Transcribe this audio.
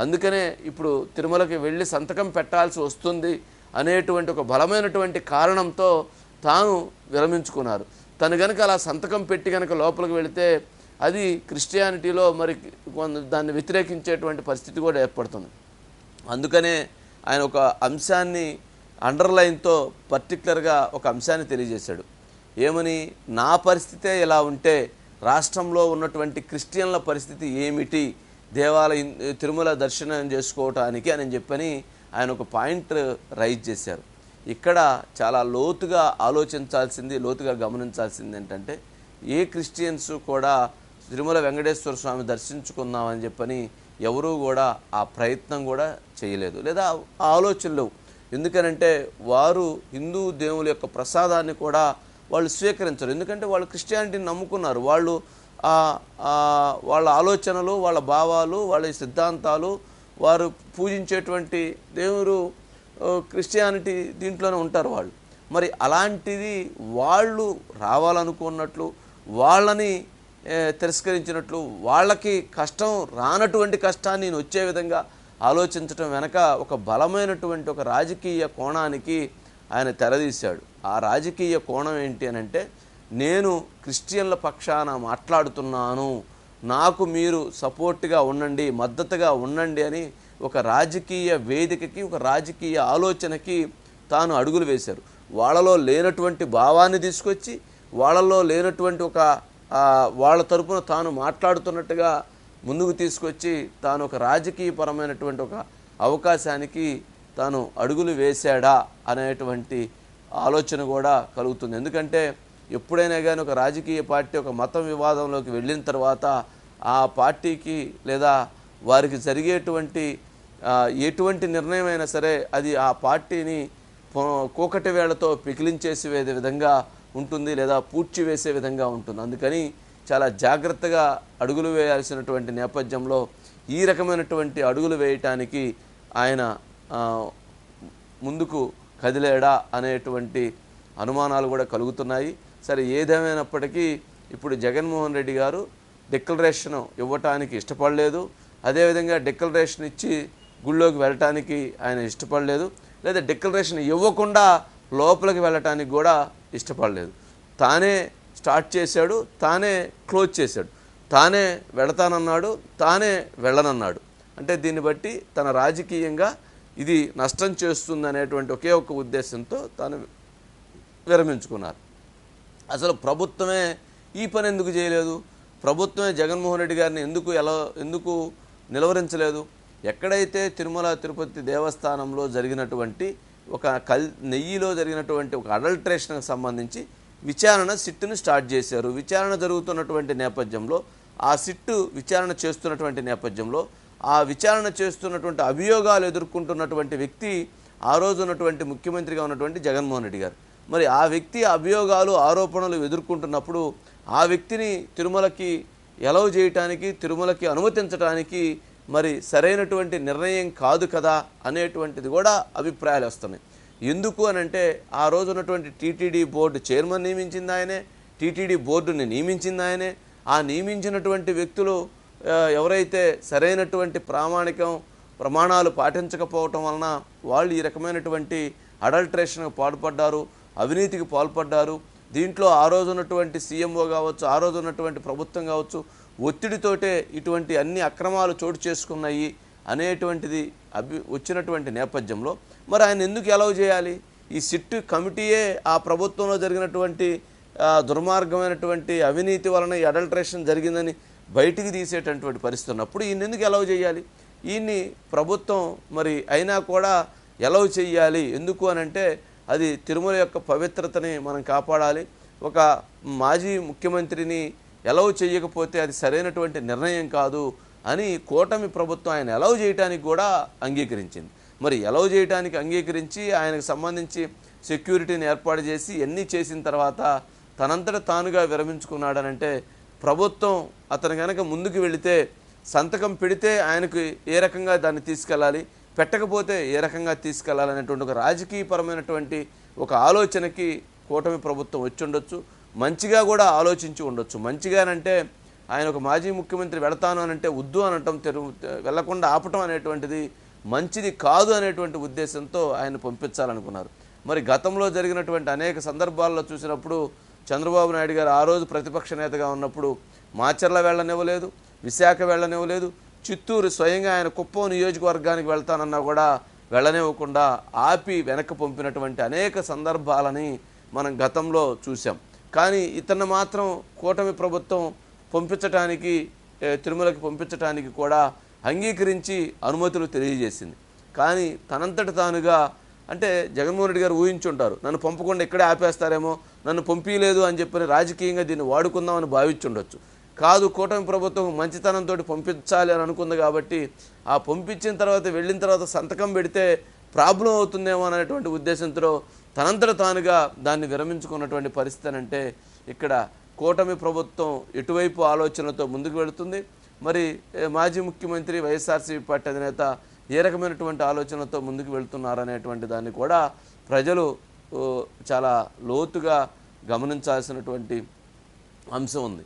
అందుకనే ఇప్పుడు తిరుమలకి వెళ్ళి సంతకం పెట్టాల్సి వస్తుంది అనేటువంటి ఒక బలమైనటువంటి కారణంతో తాను విరమించుకున్నారు. తను గనక అలా సంతకం పెట్టి గనక లోపలికి వెళితే అది క్రిస్టియానిటీలో మరి దాన్ని వ్యతిరేకించేటువంటి పరిస్థితి కూడా ఏర్పడుతుంది. అందుకనే ఆయన ఒక అంశాన్ని అండర్లైన్తో పర్టికులర్గా ఒక అంశాన్ని తెలియజేశాడు. ఏమని నా పరిస్థితే ఇలా ఉంటే రాష్ట్రంలో ఉన్నటువంటి క్రిస్టియన్ల పరిస్థితి ఏమిటి? దేవాలయం తిరుమల దర్శనం చేసుకోవటానికి అని చెప్పని ఆయన ఒక పాయింట్ రైజ్ చేశారు. ఇక్కడ చాలా లోతుగా ఆలోచించాల్సింది లోతుగా గమనించాల్సింది ఏంటంటే ఏ క్రిస్టియన్స్ కూడా తిరుమల వెంకటేశ్వర స్వామి దర్శించుకుందామని చెప్పని ఎవరూ కూడా ఆ ప్రయత్నం కూడా చేయలేదు. లేదా ఆ ఆలోచనలు లేవు. ఎందుకనంటే వారు హిందూ దేవుల యొక్క ప్రసాదాన్ని కూడా వాళ్ళు స్వీకరించరు. ఎందుకంటే వాళ్ళు క్రిస్టియానిటీని నమ్ముకున్నారు. వాళ్ళు వాళ్ళ ఆలోచనలు వాళ్ళ భావాలు వాళ్ళ సిద్ధాంతాలు వారు పూజించేటువంటి దేవుడు క్రిస్టియానిటీ దీంట్లోనే ఉంటారు వాళ్ళు. మరి అలాంటిది వాళ్ళు రావాలనుకున్నట్లు వాళ్ళని తిరస్కరించినట్లు వాళ్ళకి కష్టం రానటువంటి కష్టాన్ని నేను వచ్చే విధంగా ఆలోచించటం వెనక ఒక బలమైనటువంటి ఒక రాజకీయ కోణానికి ఆయన తెరదీశాడు. ఆ రాజకీయ కోణం ఏంటి అని అంటే నేను క్రిస్టియన్ల పక్షాన మాట్లాడుతున్నాను. నాకు మీరు సపోర్ట్గా ఉండండి మద్దతుగా ఉండండి అని ఒక రాజకీయ వేదికకి ఒక రాజకీయ ఆలోచనకి తాను అడుగులు వేశారు. వాళ్ళలో లేనటువంటి భావాన్ని తీసుకొచ్చి వాళ్ళలో లేనటువంటి ఒక వాళ్ళ తరపున తాను మాట్లాడుతున్నట్టుగా ముందుకు తీసుకొచ్చి తాను ఒక రాజకీయపరమైనటువంటి ఒక అవకాశానికి తాను అడుగులు వేశాడా అనేటువంటి ఆలోచన కూడా కలుగుతుంది. ఎందుకంటే ఎప్పుడైనా కానీ ఒక రాజకీయ పార్టీ ఒక మతం వివాదంలోకి వెళ్ళిన తర్వాత ఆ పార్టీకి లేదా వారికి జరిగేటువంటి ఎటువంటి నిర్ణయం అయినా సరే అది ఆ పార్టీని కూకటి వేళతో పికిలించేసి విధంగా ఉంటుంది లేదా పూడ్చి వేసే విధంగా ఉంటుంది. అందుకని చాలా జాగ్రత్తగా అడుగులు వేయాల్సినటువంటి నేపథ్యంలో ఈ రకమైనటువంటి అడుగులు వేయటానికి ఆయన ముందుకు కదిలేడా అనేటువంటి అనుమానాలు కూడా కలుగుతున్నాయి. సరే ఏదేమైనప్పటికీ ఇప్పుడు జగన్మోహన్ రెడ్డి గారు డిక్లరేషన్ ఇవ్వటానికి ఇష్టపడలేదు. అదేవిధంగా డిక్లరేషన్ ఇచ్చి గుళ్ళోకి వెళ్ళటానికి ఆయన ఇష్టపడలేదు. లేదా డిక్లరేషన్ ఇవ్వకుండా లోపలికి వెళ్ళటానికి కూడా ఇష్టపడలేదు. తానే స్టార్ట్ చేశాడు తానే క్లోజ్ చేశాడు. తానే వెళతానన్నాడు తానే వెళ్ళనన్నాడు. అంటే దీన్ని బట్టి తన రాజకీయంగా ఇది నష్టం చేస్తుంది అనేటువంటి ఒకే ఒక ఉద్దేశంతో తాను విరమించుకున్నారు. అసలు ప్రభుత్వమే ఈ పని ఎందుకు చేయలేదు? ప్రభుత్వమే జగన్మోహన్ రెడ్డి గారిని ఎందుకు ఎలా ఎందుకు నిలవరించలేదు? ఎక్కడైతే తిరుమల తిరుపతి దేవస్థానంలో జరిగినటువంటి ఒక కల్ నెయ్యిలో జరిగినటువంటి ఒక అడల్ట్రేషన్కి సంబంధించి విచారణ సిట్టును స్టార్ట్ చేశారు. విచారణ జరుగుతున్నటువంటి నేపథ్యంలో ఆ సిట్టు విచారణ చేస్తున్నటువంటి నేపథ్యంలో ఆ విచారణ చేస్తున్నటువంటి అభియోగాలు ఎదుర్కొంటున్నటువంటి వ్యక్తి ఆ రోజు ఉన్నటువంటి ముఖ్యమంత్రిగా ఉన్నటువంటి జగన్మోహన్ రెడ్డి గారు. మరి ఆ వ్యక్తి అభియోగాలు ఆరోపణలు ఎదుర్కొంటున్నప్పుడు ఆ వ్యక్తిని తిరుమలకి ఎలవ్ చేయటానికి తిరుమలకి అనుమతించడానికి మరి సరైనటువంటి నిర్ణయం కాదు కదా అనేటువంటిది కూడా అభిప్రాయాలు వస్తున్నాయి. ఎందుకు అని అంటే ఆ రోజు ఉన్నటువంటి టీటీడీ బోర్డు చైర్మన్ నియమించింది ఆయనే టీటీడీ బోర్డుని నియమించింది ఆయనే. ఆ నియమించినటువంటి వ్యక్తులు ఎవరైతే సరైనటువంటి ప్రామాణికం ప్రమాణాలు పాటించకపోవటం వలన వాళ్ళు ఈ రకమైనటువంటి అడల్ట్రేషన్కు పాల్పడ్డారు అవినీతికి పాల్పడ్డారు. దీంట్లో ఆ రోజు ఉన్నటువంటి సీఎంఓ కావచ్చు ఆ రోజు ఉన్నటువంటి ప్రభుత్వం కావచ్చు ఒత్తిడితోటే ఇటువంటి అన్ని అక్రమాలు చోటు చేసుకున్నాయి అనేటువంటిది అభి వచ్చినటువంటి నేపథ్యంలో. మరి ఆయన ఎందుకు ఎలవ్ చేయాలి? ఈ సిట్ కమిటీయే ఆ ప్రభుత్వంలో జరిగినటువంటి దుర్మార్గమైనటువంటి అవినీతి వలన ఈ అడల్ట్రేషన్ జరిగిందని బయటికి తీసేటటువంటి పరిస్థితి ఉన్నప్పుడు ఈయన ఎందుకు ఎలవ్ చేయాలి? ఈయన్ని ప్రభుత్వం మరి అయినా కూడా ఎలవ్ చేయాలి ఎందుకు అని అంటే అది తిరుమల యొక్క పవిత్రతని మనం కాపాడాలి. ఒక మాజీ ముఖ్యమంత్రిని ఎలవ్ చేయకపోతే అది సరైనటువంటి నిర్ణయం కాదు అని కూటమి ప్రభుత్వం ఆయన ఎలవ్ చేయడానికి కూడా అంగీకరించింది. మరి ఎలవ్ చేయడానికి అంగీకరించి ఆయనకు సంబంధించి సెక్యూరిటీని ఏర్పాటు చేసి ఎన్ని చేసిన తర్వాత తనంతట తానుగా విరమించుకున్నాడనంటే ప్రభుత్వం అతను కనుక ముందుకు వెళితే సంతకం పెడితే ఆయనకు ఏ రకంగా దాన్ని తీసుకెళ్ళాలి? పెట్టకపోతే ఏ రకంగా తీసుకెళ్ళాలనేటువంటి ఒక రాజకీయపరమైనటువంటి ఒక ఆలోచనకి కూటమి ప్రభుత్వం వచ్చి ఉండొచ్చు మంచిగా కూడా ఆలోచించి ఉండొచ్చు. మంచిగానంటే ఆయన ఒక మాజీ ముఖ్యమంత్రి వెళతాను అని అంటే వద్దు అనటం తెరు వెళ్ళకుండా ఆపటం అనేటువంటిది మంచిది కాదు అనేటువంటి ఉద్దేశంతో ఆయన పంపించాలనుకున్నారు. మరి గతంలో జరిగినటువంటి అనేక సందర్భాల్లో చూసినప్పుడు చంద్రబాబు నాయుడు గారు ఆ రోజు ప్రతిపక్ష నేతగా ఉన్నప్పుడు మాచర్ల వెళ్ళనివ్వలేదు విశాఖ వెళ్ళనివ్వలేదు చిత్తూరు స్వయంగా ఆయన కుప్పం నియోజకవర్గానికి వెళ్తానన్నా కూడా వెళ్ళనివ్వకుండా ఆపి వెనక్కి పంపినటువంటి అనేక సందర్భాలని మనం గతంలో చూసాం కానీ ఇతను మాత్రం కూటమి ప్రభుత్వం పంపించటానికి తిరుమలకి పంపించటానికి కూడా అంగీకరించి అనుమతులు తెలియజేసింది. కానీ తనంతట తానుగా అంటే జగన్మోహన్ రెడ్డి గారు ఊహించుంటారు నన్ను పంపకుండా ఇక్కడే ఆపేస్తారేమో నన్ను పంపించలేదు అని చెప్పని రాజకీయంగా దీన్ని వాడుకుందామని భావించుండొచ్చు. కాదు కూటమి ప్రభుత్వం మంచితనంతో పంపించాలి అని అనుకుంది కాబట్టి ఆ పంపించిన తర్వాత వెళ్ళిన తర్వాత సంతకం పెడితే ప్రాబ్లం అవుతుందేమో అనేటువంటి ఉద్దేశంతో తనంతట తానుగా దాన్ని విరమించుకున్నటువంటి పరిస్థితి అంటే ఇక్కడ కూటమి ప్రభుత్వం ఎటువైపు ఆలోచనతో ముందుకు వెళుతుంది. మరి మాజీ ముఖ్యమంత్రి వైఎస్ఆర్సీపీ పార్టీ అధినేత ఏ రకమైనటువంటి ఆలోచనతో ముందుకు వెళ్తున్నారనేటువంటి దాన్ని కూడా ప్రజలు చాలా లోతుగా గమనించాల్సినటువంటి అంశం ఉంది.